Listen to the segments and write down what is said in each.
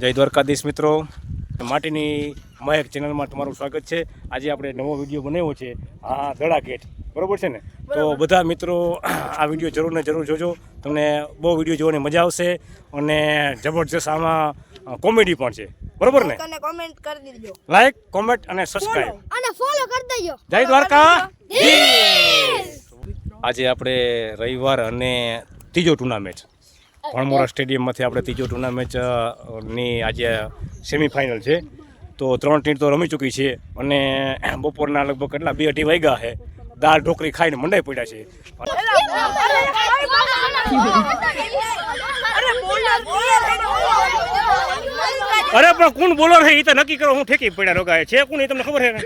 જય દ્વારકાધીશ મિત્રો. માટીની મહેક ચેનલમાં તમારું સ્વાગત છે. આજે આપણે નવો વીડિયો બનાવ્યો છે આ દડા ગેટ. બરોબર છે ને? તો બધા મિત્રો આ વીડિયો જરૂર ને જરૂર જોજો. તમને બહુ વીડિયો જોવાની મજા આવશે અને જબરજસ્ત આમાં કોમેડી પણ છે. બરોબર ને? કોમેન્ટ કરી દીજો. લાઈક કોમેન્ટ અને સબસ્ક્રાઈબ અને ફોલો કરી દેજો. જય દ્વારકા આજે આપણે રવિવાર અને ત્રીજો ટુર્નામેન્ટ ભણમોરા સ્ટેડિયમમાંથી આપણે ત્રીજો ટુર્નામેન્ટની આજે સેમિફાઇનલ છે. તો ત્રણ ટીમ તો રમી ચૂકી છે અને બપોરના લગભગ કેટલા? બે અઢી વાગ્યા છે દાળ ઢોકરી ખાઈને મંડાઈ પડ્યા છે. અરે પણ કોણ બોલો છે એ તો નક્કી કરો હું ઠેકી પડ્યા રોગાય છે કોણ? એ તમને ખબર છે ને?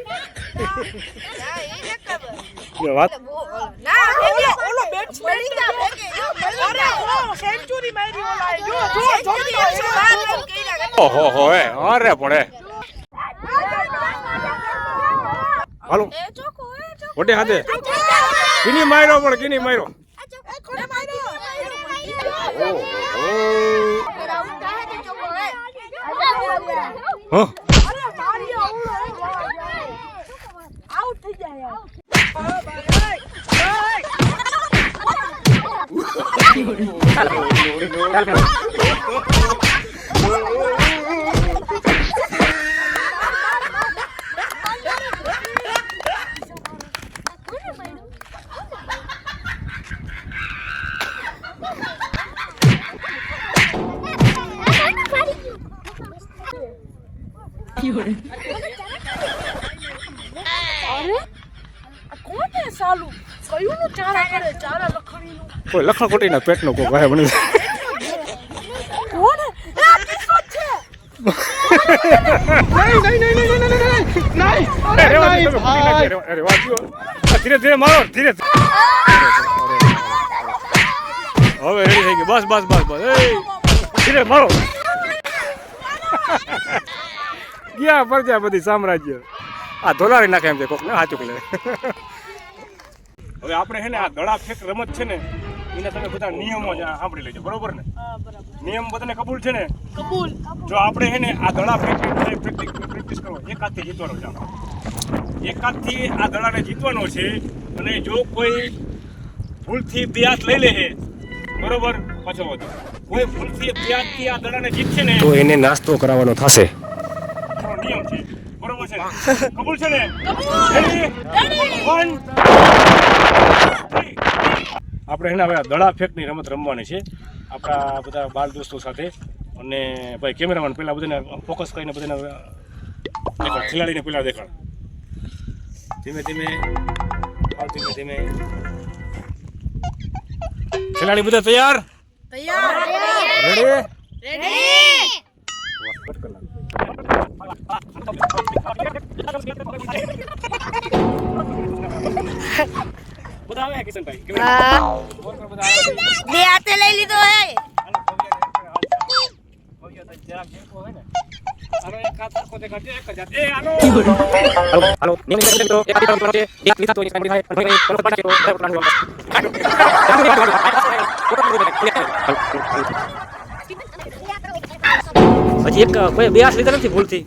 વાત ના ફેંકે ઓલો બેટ્સમેન અરે ઓ સેન્ચુરી મારી ઓલા જો જો જો ઓહો હો હે અરે પડે હાલો. એ ચોકો એ ચોકો. ઓટે હાથે? કિની માર્યો પણ કિની માર્યો? કોને માર્યો? હા. You કોને સાલુ. કયું નું? ચારા કરે ચારા લખણીનું. કોઈ લખણ ખોટીના પેટનો કોક કહે મને. કોને? એ આ કિસ્સો જ છે. અરે વાંચ્યો. ધીરે ધીરે મારો ધીરે. હવે રેડી થઈ ગઈ બસ બસ બસ બસ. એ ધીરે મારો. ગયા પરજા બધી સામ્રાજ્ય. આ ધોલાવી નાખે એમ છે કોક ને હાચુક લે હવે આપણે હે ને આ દડા ફેક રમત છે ને એના તમે બધા નિયમો જ સાંભળી લેજો બરોબર ને? નિયમ બધાને કબૂલ છે ને? કબૂલ. જો આપણે હે ને આ દડા પ્રેક્ટિસ પ્રેક્ટિસ કરો એક હાથથી જીતવાનો છે એકાદથી એક આ દડાને જીતવાનો છે અને જો કોઈ ભૂલથી બે હાથ લઈ લે છે બરોબર? પાછો વધુ. કોઈ ભૂલથી બે હાથથી આ દડાને જીતશે ને તો એને નાસ્તો કરાવવાનો થશે. નિયમ છે. બરોબર છે? કબૂલ છે ને? કબૂલ. આપણે એને હવે દડા ફેંકની રમત રમવાની છે. આપણા બધા બાલ દોસ્તો સાથે. અને ભાઈ કેમેરામેન પહેલાં બધાને ફોકસ કરીને બધાને ખેલાડીને પહેલાં દેખાડ. ધીમે ધીમે ધીમે ધીમે. ખેલાડી બધા તૈયાર? તૈયાર. રેડી બધા આવે કિશનભાઈ કેમેરા બધા આવે બે હાથે લઈ લીધો હે હાલો હાલો નિયમ છે મિત્રો એક આદિ મિત્રો છે એક લીધા તો એક સાંભળી થાય અને કોઈ કોઈ પાડે તો પ્લાન હજી એક કોઈ બે હાથ લીધા નથી ભૂલથી